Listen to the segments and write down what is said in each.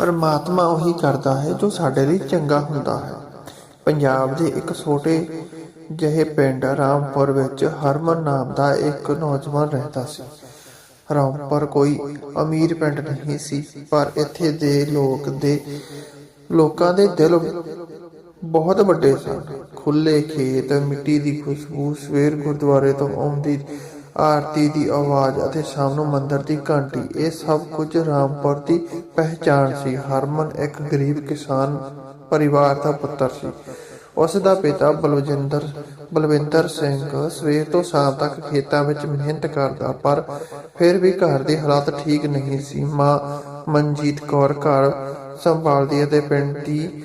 ਪਰਮਾਤਮਾ ਉਹੀ ਕਰਦਾ ਹੈ ਜੋ ਸਾਡੇ ਲਈ ਚੰਗਾ ਹੁੰਦਾ ਹੈ। ਪੰਜਾਬ ਦੇ ਇੱਕ ਛੋਟੇ ਜਿਹੇ ਪਿੰਡ ਰਾਮਪੁਰ ਵਿੱਚ ਹਰਮਨ ਨਾਮ ਦਾ ਇੱਕ ਨੌਜਵਾਨ ਰਹਿੰਦਾ ਸੀ। ਰਾਮਪੁਰ ਕੋਈ ਅਮੀਰ ਪਿੰਡ ਨਹੀਂ ਸੀ, ਪਰ ਇੱਥੇ ਦੇ ਲੋਕ ਦੇ, ਲੋਕਾਂ ਦੇ ਦਿਲ ਬਹੁਤ ਵੱਡੇ ਸਨ। ਖੁੱਲੇ ਖੇਤ, ਮਿੱਟੀ ਦੀ ਖੁਸ਼ਬੂ, ਸਵੇਰ ਗੁਰਦੁਆਰੇ ਤੋਂ ਆਉਂਦੀ ਆਰਤੀ ਦੀ ਆਵਾਜ਼ ਅਤੇ ਸ਼ਾਮ ਨੂੰ ਮੰਦਰ ਦੀ ਘੰਟੀ, ਇਹ ਸਭ ਕੁਝ ਰਾਮਪੁਰ ਦੀ ਪਹਿਚਾਣ ਸੀ। ਹਰਮਨ ਇੱਕ ਗਰੀਬ ਕਿਸਾਨ ਪਰਿਵਾਰ ਦਾ ਪੁੱਤਰ ਸੀ। ਉਸ ਦਾ ਪਿਤਾ ਬਲਵਿੰਦਰ ਬਲਵਿੰਦਰ ਸਿੰਘ ਸਵੇਰ ਤੋਂ ਸ਼ਾਮ ਤੱਕ ਖੇਤਾਂ ਵਿੱਚ ਮਿਹਨਤ ਕਰਦਾ, ਪਰ ਫਿਰ ਵੀ ਘਰ ਦੇ ਹਾਲਾਤ ਠੀਕ ਨਹੀਂ ਸੀ। ਮਾਂ ਮਨਜੀਤ ਕੌਰ ਘਰ ਸੰਭਾਲਦੀ ਅਤੇ ਪਿੰਡ ਦੀ,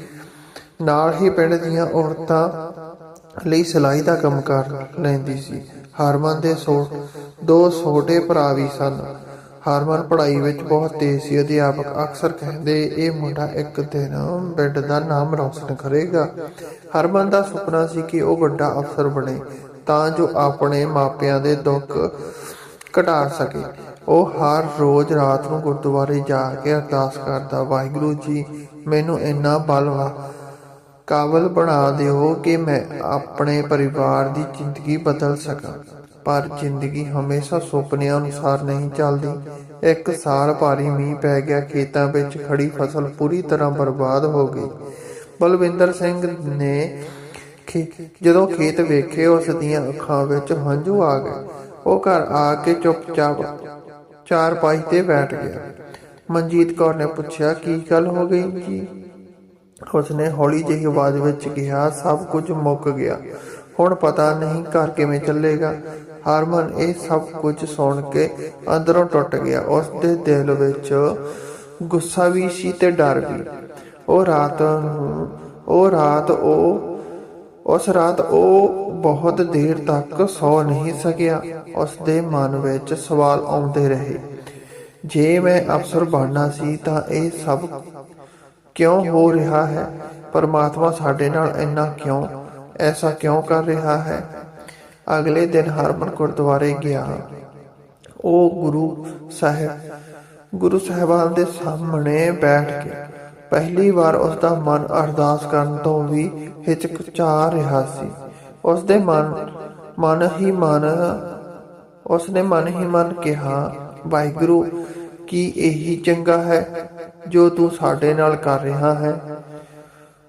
ਨਾਲ ਹੀ ਪਿੰਡ ਦੀਆਂ ਔਰਤਾਂ ਲਈ ਸਿਲਾਈ ਦਾ ਕੰਮ ਕਰ ਲੈਂਦੀ ਸੀ। ਹਰਮਨ ਦੇ ਸੋ ਦੋ ਛੋਟੇ ਭਰਾ ਵੀ ਸਨ। ਹਰਮਨ ਪੜ੍ਹਾਈ ਵਿੱਚ ਬਹੁਤ ਤੇਜ਼ ਸੀ। ਅਧਿਆਪਕ ਅਕਸਰ ਕਹਿੰਦੇ, ਇਹ ਮੁੰਡਾ ਇੱਕ ਦਿਨ ਪਿੰਡ ਦਾ ਨਾਮ ਰੌਸ਼ਨ ਕਰੇਗਾ। ਹਰਮਨ ਦਾ ਸੁਪਨਾ ਸੀ ਕਿ ਉਹ ਵੱਡਾ ਅਫਸਰ ਬਣੇ, ਤਾਂ ਜੋ ਆਪਣੇ ਮਾਪਿਆਂ ਦੇ ਦੁੱਖ ਘਟਾ ਸਕੇ। ਉਹ ਹਰ ਰੋਜ਼ ਰਾਤ ਨੂੰ ਗੁਰਦੁਆਰੇ ਜਾ ਕੇ ਅਰਦਾਸ ਕਰਦਾ, ਵਾਹਿਗੁਰੂ ਜੀ, ਮੈਨੂੰ ਇੰਨਾ ਬਲਵਾ ਕਾਬਲ ਬਣਾ ਦਿਓ ਕਿ ਮੈਂ ਆਪਣੇ ਪਰਿਵਾਰ ਦੀ ਜ਼ਿੰਦਗੀ ਬਦਲ ਸਕਾਂ। ਪਰ ਜ਼ਿੰਦਗੀ ਹਮੇਸ਼ਾ ਸੁਪਨਿਆਂ ਅਨੁਸਾਰ ਨਹੀਂ ਚੱਲਦੀ। ਇੱਕ ਸਾਲ ਭਾਰੀ ਮੀਂਹ ਪੈ ਗਿਆ, ਖੇਤਾਂ ਵਿੱਚ ਖੜੀ ਫਸਲ ਪੂਰੀ ਤਰ੍ਹਾਂ ਬਰਬਾਦ ਹੋ ਗਈ। ਬਲਵਿੰਦਰ ਸਿੰਘ ਨੇ ਖੇ- ਜਦੋਂ ਖੇਤ ਵੇਖੇ, ਉਸ ਦੀਆਂ ਅੱਖਾਂ ਵਿੱਚ ਹੰਝੂ ਆ ਗਏ। ਉਹ ਘਰ ਆ ਕੇ ਚੁੱਪਚਾਪ ਚਾਰ ਪਾਈ ਤੇ ਬੈਠ ਗਿਆ। ਮਨਜੀਤ ਕੌਰ ਨੇ ਪੁੱਛਿਆ, ਕੀ ਗੱਲ ਹੋ ਗਈ ਜੀ? ਉਸਨੇ ਹੌਲੀ ਜਿਹੀ ਆਵਾਜ਼ ਵਿੱਚ ਕਿਹਾ, ਸਭ ਕੁਝ ਮੁੱਕ ਗਿਆ। ਹੁਣ ਪਤਾ ਨਹੀਂ ਘਰ ਕਿਵੇਂ ਚੱਲੇਗਾ। ਹਰਮਨ ਇਹ ਸਭ ਕੁਝ ਸੁਣ ਕੇ ਅੰਦਰੋਂ ਟੁੱਟ ਗਿਆ। ਉਸ ਦੇ ਦਿਲ ਵਿੱਚ ਗੁੱਸਾ ਵੀ ਸੀ ਤੇ ਡਰ ਵੀ। ਉਹ ਰਾਤ ਨੂੰ, ਉਹ ਰਾਤ ਉਹ, ਉਸ ਰਾਤ ਉਹ ਬਹੁਤ ਦੇਰ ਤੱਕ ਸੌ ਨਹੀਂ ਸਕਿਆ। ਉਸ ਦੇ ਮਨ ਵਿੱਚ ਸਵਾਲ ਆਉਂਦੇ ਰਹੇ। ਜੇ ਮੈਂ ਅਫਸਰ ਬਣਨਾ ਸੀ ਤਾਂ ਇਹ ਸਭ ਕਿਉਂ ਹੋ ਰਿਹਾ ਹੈ? ਪਰਮਾਤਮਾ ਸਾਡੇ ਨਾਲ ਇੰਨਾ ਕਿਉਂ? ਐਸਾ ਕਿਉਂ ਕਰ ਰਿਹਾ ਹੈ? ਅਗਲੇ ਦਿਨ ਹਰਮਨ ਗੁਰਦੁਆਰੇ ਗਿਆ। ਉਹ ਗੁਰੂ ਸਾਹਿਬ, ਗੁਰੂ ਸਾਹਿਬਾਨ ਦੇ ਸਾਹਮਣੇ ਬੈਠ ਕੇ ਪਹਿਲੀ ਵਾਰ ਉਸ ਦਾ ਮਨ ਅਰਦਾਸ ਕਰਨ ਤੋਂ ਵੀ ਹਿਚਕਚਾ ਰਿਹਾ ਸੀ। ਉਸ ਦੇ ਮਨ ਮਨ ਹੀ ਮਨ ਉਸ ਨੇ ਮਨ ਹੀ ਮਨ ਕਿਹਾ, ਵਾਹਿਗੁਰੂ ਕੀ ਇਹੀ ਚੰਗਾ ਹੈ ਜੋ ਤੂੰ ਸਾਡੇ ਨਾਲ ਕਰ ਰਿਹਾ ਹੈ।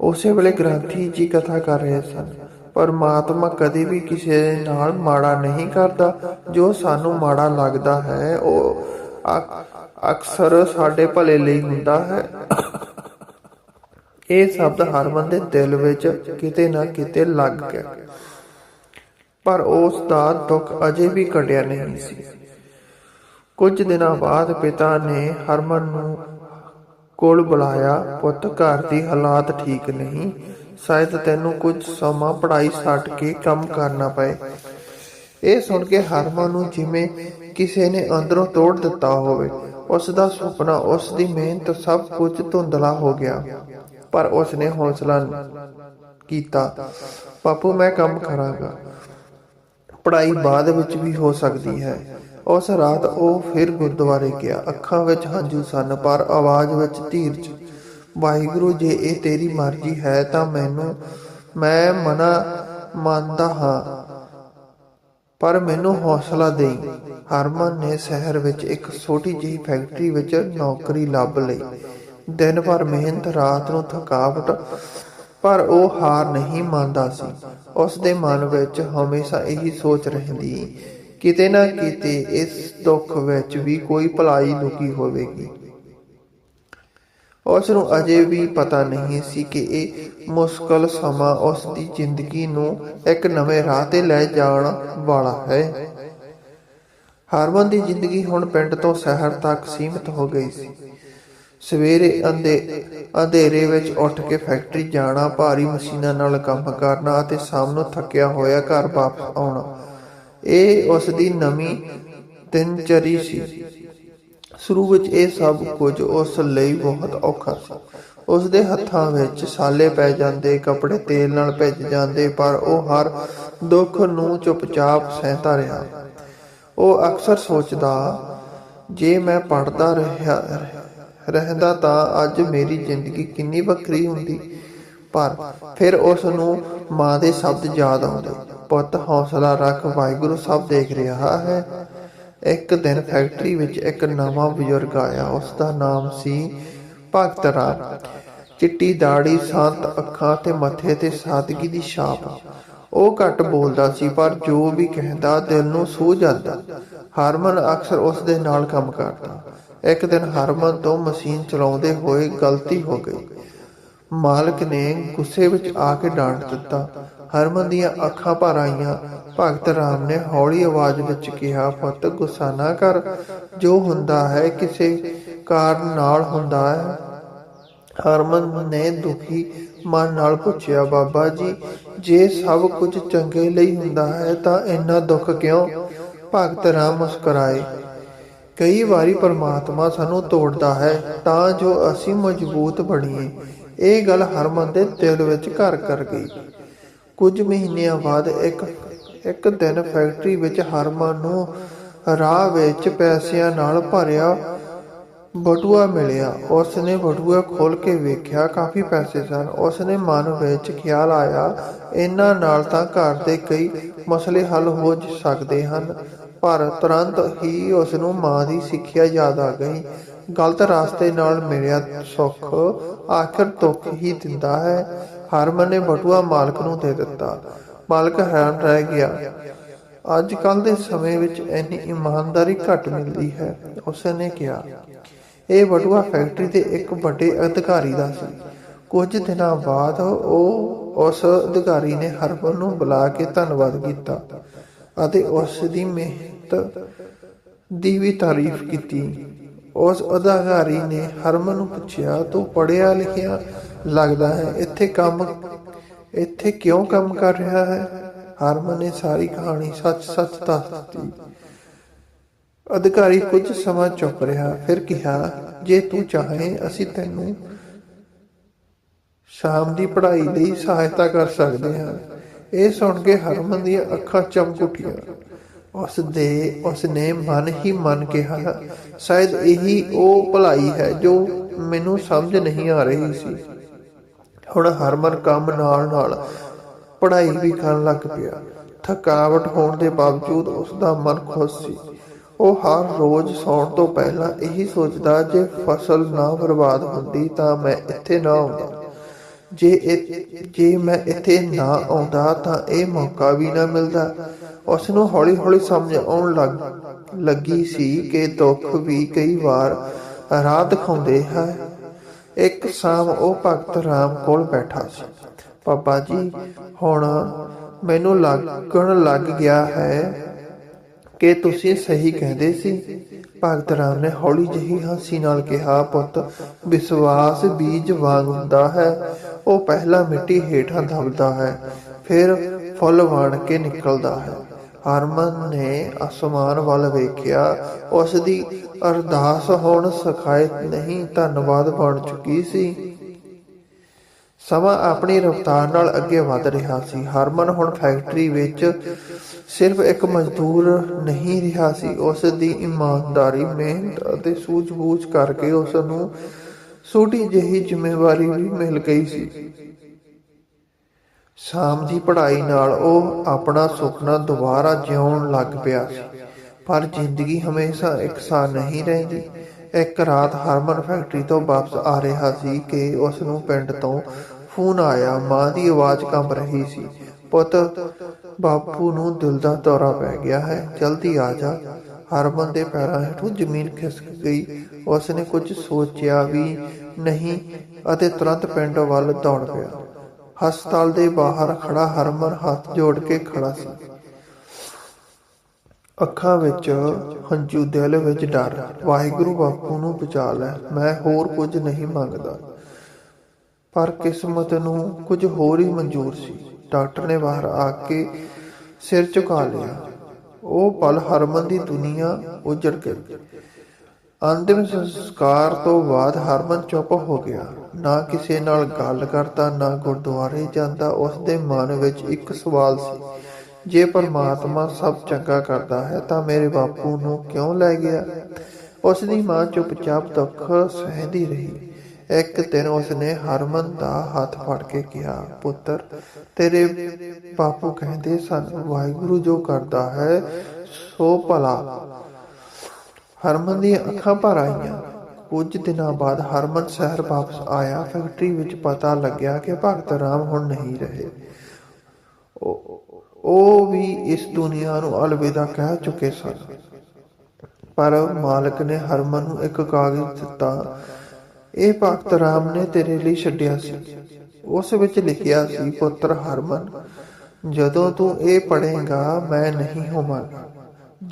ਉਸੇ ਵੇਲੇ ਗ੍ਰੰਥੀ ਜੀ ਕਥਾ ਕਰ ਰਹੇ ਸਨ। ਪਰਮਾਤਮਾ ਕਦੇ ਵੀ ਕਿਸੇ ਨਾਲ ਮਾੜਾ ਨਹੀਂ ਕਰਦਾ। ਜੋ ਸਾਨੂੰ ਮਾੜਾ ਲੱਗਦਾ ਹੈ, ਉਹ ਅਕਸਰ ਸਾਡੇ ਭਲੇ ਲਈ ਹੁੰਦਾ ਹੈ। ਇਹ ਸ਼ਬਦ ਹਰਮਨ ਦੇ ਦਿਲ ਵਿੱਚ ਕਿਤੇ ਨਾ ਕਿਤੇ ਲੱਗ ਗਿਆ। ਪਰ ਉਸ ਦਾ ਦੁੱਖ ਅਜੇ ਵੀ ਘਟਿਆ ਨਹੀਂ ਸੀ। ਕੁਝ ਦਿਨਾਂ ਬਾਅਦ ਪਿਤਾ ਨੇ ਹਰਮਨ ਨੂੰ ਕੋਲ ਬੁਲਾਇਆ, ਪੁੱਤ, ਘਰ ਦੀ ਹਾਲਾਤ ਠੀਕ ਨਹੀਂ। ਸ਼ਾਇਦ ਤੈਨੂੰ ਕੁਝ ਸਮਾਂ ਪੜ੍ਹਾਈ ਛੱਡ ਕੇ ਕੰਮ ਕਰਨਾ ਪਏ। ਇਹ ਸੁਣ ਕੇ ਹਰਮਨ ਨੂੰ ਜਿਵੇਂ ਕਿਸੇ ਨੇ ਅੰਦਰੋਂ ਤੋੜ ਦਿੱਤਾ ਹੋਵੇ ਉਸ ਦਾ ਸੁਪਨਾ ਉਸ ਦੀ ਮਿਹਨਤ ਸਭ ਕੁਝ ਧੁੰਦਲਾ ਹੋ ਗਿਆ। ਪਰ ਉਸ ਨੇ ਹੌਸਲਾ ਕੀਤਾ, ਪਾਪੂ, ਮੈਂ ਕੰਮ ਕਰਾਂਗਾ। ਪੜ੍ਹਾਈ ਬਾਅਦ ਵਿੱਚ ਵੀ ਹੋ ਸਕਦੀ ਹੈ। ਉਸ ਰਾਤ ਉਹ ਫਿਰ ਗੁਰਦੁਆਰੇ ਗਿਆ। ਅੱਖਾਂ ਵਿੱਚ ਹੰਝੂ ਸਨ, ਪਰ ਆਵਾਜ਼ ਵਿੱਚ ਧੀਰਜ ਵਾਹਿਗੁਰੂ ਜੇ ਇਹ ਤੇਰੀ ਮਰਜ਼ੀ ਹੈ ਤਾਂ ਮੈਨੂੰ, ਮੈਂ ਮਨਾ ਮੰਨਦਾ ਹਾਂ, ਪਰ ਮੈਨੂੰ ਹੌਸਲਾ ਦੇਈ। ਹਰਮਨ ਨੇ ਸ਼ਹਿਰ ਵਿੱਚ ਇੱਕ ਛੋਟੀ ਜਿਹੀ ਫੈਕਟਰੀ ਵਿੱਚ ਨੌਕਰੀ ਲੱਭ ਲਈ। ਦਿਨ ਭਰ ਮਿਹਨਤ, ਰਾਤ ਨੂੰ ਥਕਾਵਟ, ਪਰ ਉਹ ਹਾਰ ਨਹੀਂ ਮੰਨਦਾ ਸੀ। ਉਸ ਦੇ ਮਨ ਵਿੱਚ ਹਮੇਸ਼ਾ ਇਹੀ ਸੋਚ ਰਹਿੰਦੀ ਕਿਤੇ ਨਾ ਕਿਤੇ ਇਸ ਦੁੱਖ ਵਿੱਚ ਵੀ ਕੋਈ ਭਲਾਈ ਲੁਕੀ ਹੋਵੇਗੀ। ਉਸ ਨੂੰ ਅਜੇ ਵੀ ਪਤਾ ਨਹੀਂ ਸੀ ਕਿ ਇਹ ਮੁਸ਼ਕਲ ਸਮਾਂ ਉਸ ਦੀ ਜ਼ਿੰਦਗੀ ਨੂੰ ਇੱਕ ਨਵੇਂ ਰਾਹ ਤੇ ਲੈ ਜਾਣ ਵਾਲਾ ਹੈ। ਹਰਮਨ ਦੀ ਜ਼ਿੰਦਗੀ ਹੁਣ ਪਿੰਡ ਤੋਂ ਸ਼ਹਿਰ ਤੱਕ ਸੀਮਿਤ ਹੋ ਗਈ ਸੀ। ਸਵੇਰੇ ਅੰਦੇ ਅੰਧੇਰੇ ਵਿੱਚ ਉੱਠ ਕੇ ਫੈਕਟਰੀ ਜਾਣਾ, ਭਾਰੀ ਮਸ਼ੀਨਾਂ ਨਾਲ ਕੰਮ ਕਰਨਾ ਅਤੇ ਸ਼ਾਮ ਨੂੰ ਥੱਕਿਆ ਹੋਇਆ ਘਰ ਵਾਪਸ ਆਉਣਾ। ਇਹ ਉਸ ਦੀ ਨਵੀਂ ਦਿਨਚਰੀ ਸੀ। ਸ਼ੁਰੂ ਵਿੱਚ ਇਹ ਸਭ ਕੁਝ ਉਸ ਲਈ ਬਹੁਤ ਔਖਾ ਸੀ। ਉਸ ਦੇ ਹੱਥਾਂ ਵਿੱਚ ਛਾਲੇ ਪੈ ਜਾਂਦੇ, ਕੱਪੜੇ ਤੇਲ ਨਾਲ ਭਿੱਜ ਜਾਂਦੇ, ਪਰ ਉਹ ਹਰ ਦੁੱਖ ਨੂੰ ਚੁੱਪਚਾਪ ਸਹਿਤਾ ਰਿਹਾ। ਉਹ ਅਕਸਰ ਸੋਚਦਾ, ਜੇ ਮੈਂ ਪੜਦਾ ਰਿਹਾ ਰਹਿੰਦਾ ਤਾਂ ਅੱਜ ਮੇਰੀ ਜ਼ਿੰਦਗੀ ਕਿੰਨੀ ਵੱਖਰੀ ਹੁੰਦੀ। ਪਰ ਫਿਰ ਉਸ ਨੂੰ ਮਾਂ ਦੇ ਸ਼ਬਦ ਯਾਦ ਆਉਂਦੇ। ਪੁੱਤ, ਹੌਸਲਾ ਰੱਖ, ਵਾਹਿਗੁਰੂ ਸਭ ਦੇਖ ਰਿਹਾ ਹੈ। ਇੱਕ ਦਿਨ ਫੈਕਟਰੀ ਵਿੱਚ ਇੱਕ ਨਵਾਂ ਬਜ਼ੁਰਗ ਆਇਆ ਉਸ ਦਾ ਨਾਮ ਸੀ ਭਗਤ ਰਾਮ। ਚਿੱਟੀ ਦਾੜੀ ਸ਼ਾਂਤ ਅੱਖਾਂ ਤੇ ਮੱਥੇ ਤੇ ਸਾਦਗੀ ਦੀ ਛਾਪ। ਉਹ ਘੱਟ ਬੋਲਦਾ ਸੀ, ਪਰ ਜੋ ਵੀ ਕਹਿੰਦਾ, ਦਿਲ ਨੂੰ ਸੂ ਜਾਂਦਾ। ਹਰਮਨ ਅਕਸਰ ਉਸ ਦੇ ਨਾਲ ਕੰਮ ਕਰਦਾ। ਇੱਕ ਦਿਨ ਹਰਮਨ ਤੋਂ ਮਸ਼ੀਨ ਚਲਾਉਂਦੇ ਹੋਏ ਗਲਤੀ ਹੋ ਗਈ। ਮਾਲਕ ਨੇ ਗੁੱਸੇ ਵਿੱਚ ਆ ਕੇ ਡਾਂਟ ਦਿੱਤਾ। ਹਰਮਨ ਦੀਆਂ ਅੱਖਾਂ ਭਰ ਆਈਆਂ। ਭਗਤ ਰਾਮ ਨੇ ਹੌਲੀ ਆਵਾਜ਼ ਵਿੱਚ ਕਿਹਾ, ਪੁੱਤ, ਗੁੱਸਾ ਨਾ ਕਰ। ਜੋ ਹੁੰਦਾ ਹੈ ਕਿਸੇ ਕਾਰਨ ਨਾਲ ਹੁੰਦਾ ਹੈ। ਹਰਮਨ ਨੇ ਦੁਖੀ ਮਨ ਨਾਲ ਪੁੱਛਿਆ, ਬਾਬਾ ਜੀ, ਜੇ ਸਭ ਕੁਝ ਚੰਗੇ ਲਈ ਹੁੰਦਾ ਹੈ, ਤਾਂ ਇੰਨਾ ਦੁੱਖ ਕਿਉਂ? ਭਗਤ ਰਾਮ ਮੁਸਕਰਾਏ। ਕਈ ਵਾਰੀ ਪਰਮਾਤਮਾ ਸਾਨੂੰ ਤੋੜਦਾ ਹੈ, ਤਾਂ ਜੋ ਅਸੀਂ ਮਜ਼ਬੂਤ ਬਣੀਏ। ਇਹ ਗੱਲ ਹਰਮਨ ਦੇ ਦਿਲ ਵਿੱਚ ਘਰ ਕਰ ਗਈ। ਕੁਝ ਮਹੀਨਿਆਂ ਬਾਅਦ ਇੱਕ ਇੱਕ ਦਿਨ ਫੈਕਟਰੀ ਵਿੱਚ ਹਰਮਨ ਨੂੰ ਰਾਹ ਵਿੱਚ ਪੈਸਿਆਂ ਨਾਲ ਭਰਿਆ ਬਟੂਆ ਮਿਲਿਆ। ਉਸ ਨੇ ਬਟੂਆ ਖੋਲ ਕੇ ਵੇਖਿਆ, ਕਾਫੀ ਪੈਸੇ ਸਨ। ਉਸ ਨੇ ਮਨ ਵਿੱਚ ਖਿਆਲ ਆਇਆ, ਇਹਨਾਂ ਨਾਲ ਤਾਂ ਘਰ ਦੇ ਕਈ ਮਸਲੇ ਹੱਲ ਹੋ ਸਕਦੇ ਹਨ, ਪਰ ਤੁਰੰਤ ਹੀ ਉਸ ਨੂੰ ਮਾਂ ਦੀ ਸਿੱਖਿਆ ਯਾਦ ਆ ਗਈ। ਗਲਤ ਰਾਸਤੇ ਨਾਲ ਮਿਲਿਆ ਸੁੱਖ ਆਖਰ ਦੁੱਖ ਹੀ ਦਿੰਦਾ ਹੈ। ਹਰਮਨ ਨੇ ਬਟੂਆ ਮਾਲਕ ਨੂੰ ਦੇ ਦਿੱਤਾ। ਮਾਲਕ ਹੈਰਾਨ ਰਹਿ ਗਿਆ। ਅੱਜ ਕੱਲ ਦੇ ਸਮੇਂ ਵਿੱਚ ਇੰਨੀ ਇਮਾਨਦਾਰੀ ਘੱਟ ਮਿਲਦੀ ਹੈ ਉਸ ਨੇ ਕਿਹਾ। ਇਹ ਬਟੂਆ ਫੈਕਟਰੀ ਦੇ ਇੱਕ ਵੱਡੇ ਅਧਿਕਾਰੀ ਦਾ ਸੀ। ਕੁਝ ਦਿਨਾਂ ਬਾਅਦ ਉਹ ਉਸ ਅਧਿਕਾਰੀ ਨੇ ਹਰਮਨ ਨੂੰ ਬੁਲਾ ਕੇ ਧੰਨਵਾਦ ਕੀਤਾ ਅਤੇ ਉਸ ਦੀ ਮਿਹਨਤ ਦੀ ਵੀ ਤਾਰੀਫ ਕੀਤੀ। ਉਸ ਅਧਿਕਾਰੀ ਨੇ ਹਰਮਨ ਨੂੰ ਪੁੱਛਿਆ, ਤੂੰ ਪੜ੍ਹਿਆ ਲਿਖਿਆ ਲੱਗਦਾ ਹੈ। ਇੱਥੇ ਕੰਮ ਇੱਥੇ ਕਿਉਂ ਕੰਮ ਕਰ ਰਿਹਾ ਹੈ? ਹਰਮਨ ਨੇ ਸਾਰੀ ਕਹਾਣੀ ਸੱਚ-ਸੱਚ ਦੱਸ ਦਿੱਤੀ। ਅਧਿਕਾਰੀ ਕੁਝ ਸਮਾਂ ਚੁੱਪ ਰਿਹਾ, ਫਿਰ ਕਿਹਾ, ਜੇ ਤੂੰ ਚਾਹੇ, ਅਸੀਂ ਤੈਨੂੰ ਸ਼ਾਮ ਦੀ ਪੜ੍ਹਾਈ ਲਈ ਸਹਾਇਤਾ ਕਰ ਸਕਦੇ ਹਾਂ। ਇਹ ਸੁਣ ਕੇ ਹਰਮਨ ਦੀਆਂ ਅੱਖਾਂ ਚਮਕ ਉੱਠੀਆਂ। ਉਸ ਦੇ ਉਸ ਨੇ ਮਨ ਹੀ ਮਨ ਕਿਹਾ, ਸ਼ਾਇਦ ਇਹੀ ਉਹ ਭਲਾਈ ਹੈ ਜੋ ਮੈਨੂੰ ਸਮਝ ਨਹੀਂ ਆ ਰਹੀ ਸੀ। ਹੁਣ ਹਰਮਨ ਕੰਮ ਨਾਲ ਨਾਲ ਪੜ੍ਹਾਈ ਵੀ ਕਰਨ ਲੱਗ ਪਿਆ। ਥਕਾਵਟ ਹੋਣ ਦੇ ਬਾਵਜੂਦ ਉਸ ਦਾ ਮਨ ਖੁਸ਼ ਸੀ। ਉਹ ਹਰ ਰੋਜ਼ ਸੌਣ ਤੋਂ ਪਹਿਲਾਂ ਇਹੀ ਸੋਚਦਾ, ਜੇ ਫਸਲ ਨਾ ਬਰਬਾਦ ਹੁੰਦੀ ਤਾਂ ਮੈਂ ਇੱਥੇ ਨਾ ਆਉਂਦਾ। ਜੇ ਜੇ ਮੈਂ ਇੱਥੇ ਨਾ ਆਉਂਦਾ ਤਾਂ ਇਹ ਮੌਕਾ ਵੀ ਨਾ ਮਿਲਦਾ। ਉਸ ਨੂੰ ਹੌਲੀ-ਹੌਲੀ ਸਮਝ ਆਉਣ ਲੱਗ, ਲੱਗੀ ਸੀ ਕਿ ਦੁੱਖ ਵੀ ਕਈ ਵਾਰ ਰਾਹ ਦਿਖਾਉਂਦੇ ਹੈ ਇੱਕ ਸ਼ਾਮ ਉਹ ਭਗਤ ਰਾਮ ਕੋਲ ਬੈਠਾ। ਸੀ ਪਾਪਾ ਜੀ, ਹੁਣ ਮੈਨੂੰ ਲੱਗਣ ਲੱਗ ਗਿਆ ਹੈ ਕਿ ਤੁਸੀਂ ਸਹੀ ਕਹਿੰਦੇ ਸੀ। ਭਗਤ ਰਾਮ ਨੇ ਹੌਲੀ ਜਿਹੀ ਹਾਸੀ ਨਾਲ ਕਿਹਾ, ਪੁੱਤ, ਵਿਸ਼ਵਾਸ ਬੀਜ ਵਾਂਗ ਹੁੰਦਾ ਹੈ। ਉਹ ਪਹਿਲਾਂ ਮਿੱਟੀ ਹੇਠਾਂ ਦਬਦਾ ਹੈ, ਫਿਰ ਫੁੱਲ ਬਣ ਕੇ ਨਿਕਲਦਾ ਹੈ। ਹਰਮਨ ਨੇ ਅਸਮਾਨ ਵੱਲ ਵੇਖਿਆ। ਉਸ ਦੀ ਅਰਦਾਸ ਹੁਣ ਸਖਾਇਤ ਨਹੀਂ, ਧੰਨਵਾਦ ਬਣ ਚੁੱਕੀ ਸੀ। ਸਮਾਂ ਆਪਣੀ ਰਫ਼ਤਾਰ ਨਾਲ ਅੱਗੇ ਵਧ ਰਿਹਾ ਸੀ। ਹਰਮਨ ਹੁਣ ਫੈਕਟਰੀ ਵਿੱਚ ਸਿਰਫ ਇੱਕ ਮਜ਼ਦੂਰ ਨਹੀਂ ਰਿਹਾ ਸੀ। ਉਸ ਦੀ ਇਮਾਨਦਾਰੀ, ਮਿਹਨਤ ਅਤੇ ਸੂਝ-ਬੂਝ ਕਰਕੇ ਉਸ ਨੂੰ ਛੋਟੀ ਜਿਹੀ ਜ਼ਿੰਮੇਵਾਰੀ ਵੀ ਮਿਲ ਗਈ ਸੀ। ਸ਼ਾਮ ਦੀ ਪੜ੍ਹਾਈ ਨਾਲ ਉਹ ਆਪਣਾ ਸੁਪਨਾ ਦੁਬਾਰਾ ਜਿਉਣ ਲੱਗ ਪਿਆ ਸੀ। ਪਰ ਜ਼ਿੰਦਗੀ ਹਮੇਸ਼ਾ ਇਕਸਾਰ ਨਹੀਂ ਰਹਿੰਦੀ। ਇੱਕ ਰਾਤ ਹਰਮਨ ਫੈਕਟਰੀ ਤੋਂ ਵਾਪਸ ਆ ਰਿਹਾ ਸੀ ਕਿ ਉਸ ਨੂੰ ਪਿੰਡ ਤੋਂ ਫੋਨ ਆਇਆ। ਮਾਂ ਦੀ ਆਵਾਜ਼ ਕੰਬ ਰਹੀ ਸੀ। ਪੁੱਤ, ਬਾਪੂ ਨੂੰ ਦਿਲ ਦਾ ਦੌਰਾ ਪੈ ਗਿਆ ਹੈ। ਜਲਦੀ ਆ ਜਾ। ਹਰਮਨ ਦੇ ਪੈਰਾਂ ਹੇਠੋਂ ਜ਼ਮੀਨ ਖਿਸਕ ਗਈ। ਉਸ ਨੇ ਕੁਝ ਸੋਚਿਆ ਵੀ ਨਹੀਂ ਅਤੇ ਤੁਰੰਤ ਪਿੰਡ ਵੱਲ ਦੌੜ ਪਿਆ। ਹਸਪਤਾਲ ਦੇ ਬਾਹਰ ਖੜਾ ਹਰਮਨ ਹੱਥ ਜੋੜ ਕੇ ਖੜਾ ਸੀ। ਅੱਖਾਂ ਵਿੱਚ ਹੰਝੂ, ਦਿਲ ਵਿੱਚ ਡਰ। ਵਾਹਿਗੁਰੂ ਬਾਪੂ ਨੂੰ ਬਚਾ ਲੈ। ਮੈਂ ਹੋਰ ਕੁਝ ਨਹੀਂ ਮੰਗਦਾ। ਪਰ ਕਿਸਮਤ ਨੂੰ ਕੁਝ ਹੋਰ ਹੀ ਮਨਜ਼ੂਰ ਸੀ। ਡਾਕਟਰ ਨੇ ਬਾਹਰ ਆ ਕੇ ਸਿਰ ਝੁਕਾ ਲਿਆ। ਉਹ ਪਲ ਹਰਮਨ ਦੀ ਦੁਨੀਆ ਉਜੜ ਗਈ। ਅੰਤਿਮ ਸੰਸਕਾਰ ਤੋਂ ਬਾਅਦ ਹਰਮਨ ਚੁੱਪ ਹੋ ਗਿਆ। ਨਾ ਕਿਸੇ ਨਾਲ ਗੱਲ ਕਰਦਾ, ਨਾ ਗੁਰਦੁਆਰੇ ਜਾਂਦਾ। ਉਸ ਦੇ ਮਨ ਵਿੱਚ ਇੱਕ ਸਵਾਲ ਸੀ। ਜੇ ਪਰਮਾਤਮਾ ਸਭ ਚੰਗਾ ਕਰਦਾ ਹੈ ਤਾਂ ਮੇਰੇ ਬਾਪੂ ਨੂੰ ਕਿਉਂ ਲੈ ਗਿਆ? ਉਸ ਦੀ ਮਾਂ ਚੁੱਪਚਾਪ ਦੁੱਖ ਸਹਿਦੀ ਰਹੀ। ਇੱਕ ਦਿਨ ਉਸਨੇ ਹਰਮਨ ਦਾ ਹੱਥ ਫੜ ਕੇ ਕਿਹਾ, ਪੁੱਤਰ, ਤੇਰੇ ਬਾਪੂ ਕਹਿੰਦੇ ਸਨ, ਵਾਹਿਗੁਰੂ ਜੋ ਕਰਦਾ ਹੈ, ਸੋ ਭਲਾ। ਹਰਮਨ ਦੀਆਂ ਅੱਖਾਂ ਭਰ ਆਈਆਂ। ਕੁਝ ਦਿਨਾਂ ਬਾਅਦ ਹਰਮਨ ਸ਼ਹਿਰ ਵਾਪਸ ਆਇਆ। ਫੈਕਟਰੀ ਵਿੱਚ ਪਤਾ ਲੱਗਿਆ ਕਿ ਭਗਤ ਰਾਮ ਹੁਣ ਨਹੀਂ ਰਹੇ। ਉਹ ਉਹ ਵੀ ਇਸ ਦੁਨੀਆ ਨੂੰ ਅਲਵਿਦਾ ਕਹਿ ਚੁੱਕੇ ਸਨ। ਪਰ ਮਾਲਕ ਨੇ ਹਰਮਨ ਨੂੰ ਇੱਕ ਕਾਗਜ਼ ਦਿੱਤਾ। ਇਹ ਭਗਤ ਰਾਮ ਨੇ ਤੇਰੇ ਲਈ ਛੱਡਿਆ ਸੀ। ਉਸ ਵਿੱਚ ਲਿਖਿਆ ਸੀ, ਪੁੱਤਰ ਹਰਮਨ, ਜਦੋਂ ਤੂੰ ਇਹ ਪੜ੍ਹੇਗਾ, ਮੈਂ ਨਹੀਂ ਹੋਵਾਂਗਾ।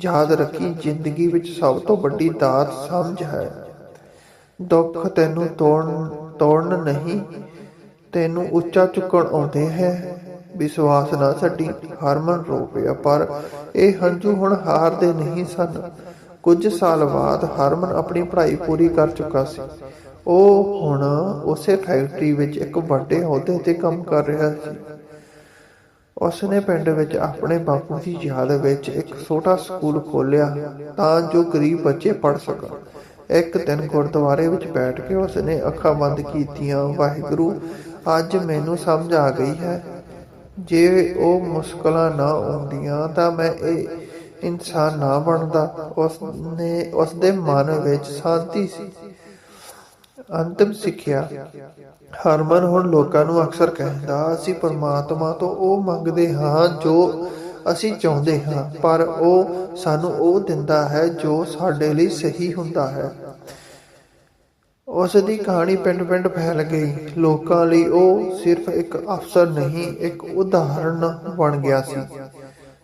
ਯਾਦ ਰੱਖੀ, ਜ਼ਿੰਦਗੀ ਵਿੱਚ ਸਭ ਤੋਂ ਵੱਡੀ ਦਾਤ ਸਮਝ ਹੈ। ਦੁੱਖ ਤੈਨੂੰ ਤੋੜਨ ਤੋੜਨ ਨਹੀਂ, ਤੈਨੂੰ ਉੱਚਾ ਚੁੱਕਣ ਆਉਂਦੇ ਹੈ। ਵਿਸ਼ਵਾਸ ਨਾ ਛੱਡੀ, ਹਰਮਨ ਰੋ ਪਿਆ। ਪਰ ਇਹ ਹੰਝੂ ਹੁਣ ਹਾਰਦੇ ਨਹੀਂ ਸਨ। ਕੁਝ ਸਾਲ ਬਾਅਦ ਹਰਮਨ ਆਪਣੀ ਪੜ੍ਹਾਈ ਪੂਰੀ ਕਰ ਚੁੱਕਾ ਸੀ। ਉਹ ਹੁਣ ਉਸੇ ਫੈਕਟਰੀ ਵਿੱਚ ਇੱਕ ਵੱਡੇ ਅਹੁਦੇ ਤੇ ਕੰਮ ਕਰ ਰਿਹਾ ਸੀ। ਉਸਨੇ ਪਿੰਡ ਵਿੱਚ ਆਪਣੇ ਬਾਪੂ ਦੀ ਯਾਦ ਵਿੱਚ ਇੱਕ ਛੋਟਾ ਸਕੂਲ ਖੋਲ੍ਹਿਆ ਤਾਂ ਜੋ ਗਰੀਬ ਬੱਚੇ ਪੜ੍ਹ ਸਕਣ। ਇੱਕ ਦਿਨ ਗੁਰਦੁਆਰੇ ਵਿੱਚ ਬੈਠ ਕੇ ਉਸਨੇ ਅੱਖਾਂ ਬੰਦ ਕੀਤੀਆਂ। ਵਾਹਿਗੁਰੂ, ਅੱਜ ਮੈਨੂੰ ਸਮਝ ਆ ਗਈ ਹੈ ਜੇ ਉਹ ਮੁਸ਼ਕਲਾਂ ਨਾ ਆਉਂਦੀਆਂ ਤਾਂ ਮੈਂ ਇਹ ਇਨਸਾਨ ਨਾ ਬਣਦਾ। ਉਸ ਉਸਨੇ, ਉਸਦੇ ਮਨ ਵਿੱਚ ਸ਼ਾਂਤੀ ਸੀ। ਅੰਤਿਮ ਸਿੱਖਿਆ। ਹਰਮਨ ਹੁਣ ਲੋਕਾਂ ਨੂੰ ਅਕਸਰ ਕਹਿੰਦਾ, ਅਸੀਂ ਪਰਮਾਤਮਾ ਤੋਂ ਉਹ ਮੰਗਦੇ ਹਾਂ ਜੋ ਅਸੀਂ ਚਾਹੁੰਦੇ ਹਾਂ, ਪਰ ਉਹ ਸਾਨੂੰ ਉਹ ਦਿੰਦਾ ਹੈ ਜੋ ਸਾਡੇ ਲਈ ਸਹੀ ਹੁੰਦਾ ਹੈ। ਉਸ ਦੀ ਕਹਾਣੀ ਪਿੰਡ-ਪਿੰਡ ਫੈਲ ਗਈ। ਲੋਕਾਂ ਲਈ ਉਹ ਸਿਰਫ ਇੱਕ ਅਫਸਰ ਨਹੀਂ, ਇੱਕ ਉਦਾਹਰਣ ਬਣ ਗਿਆ ਸੀ।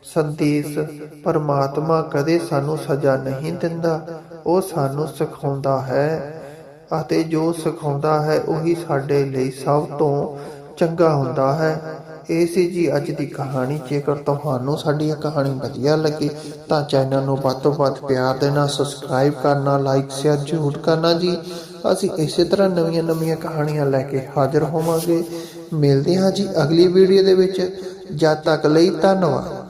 ਸੰਦੇਸ਼, ਪਰਮਾਤਮਾ ਕਦੇ ਸਾਨੂੰ ਸਜ਼ਾ ਨਹੀਂ ਦਿੰਦਾ, ਉਹ ਸਾਨੂੰ ਸਿਖਾਉਂਦਾ ਹੈ ਅਤੇ ਜੋ ਸਿਖਾਉਂਦਾ ਹੈ, ਉਹੀ ਸਾਡੇ ਲਈ ਸਭ ਤੋਂ ਚੰਗਾ ਹੁੰਦਾ ਹੈ। ਇਹ ਸੀ ਜੀ ਅੱਜ ਦੀ ਕਹਾਣੀ। ਜੇਕਰ ਤੁਹਾਨੂੰ ਸਾਡੀ ਇਹ ਕਹਾਣੀ ਵਧੀਆ ਲੱਗੀ, ਤਾਂ ਚੈਨਲ ਨੂੰ ਵੱਧ ਤੋਂ ਵੱਧ ਪਿਆਰ ਦੇਣਾ, ਸਬਸਕ੍ਰਾਈਬ ਕਰਨਾ, ਲਾਈਕ, ਸ਼ੇਅਰ ਜ਼ਰੂਰ ਕਰਨਾ ਜੀ। ਅਸੀਂ ਇਸੇ ਤਰ੍ਹਾਂ ਨਵੀਆਂ ਨਵੀਆਂ ਕਹਾਣੀਆਂ ਲੈ ਕੇ ਹਾਜ਼ਰ ਹੋਵਾਂਗੇ। ਮਿਲਦੇ ਹਾਂ ਜੀ ਅਗਲੀ ਵੀਡੀਓ ਦੇ ਵਿੱਚ। ਜਦ ਤੱਕ ਲਈ ਧੰਨਵਾਦ।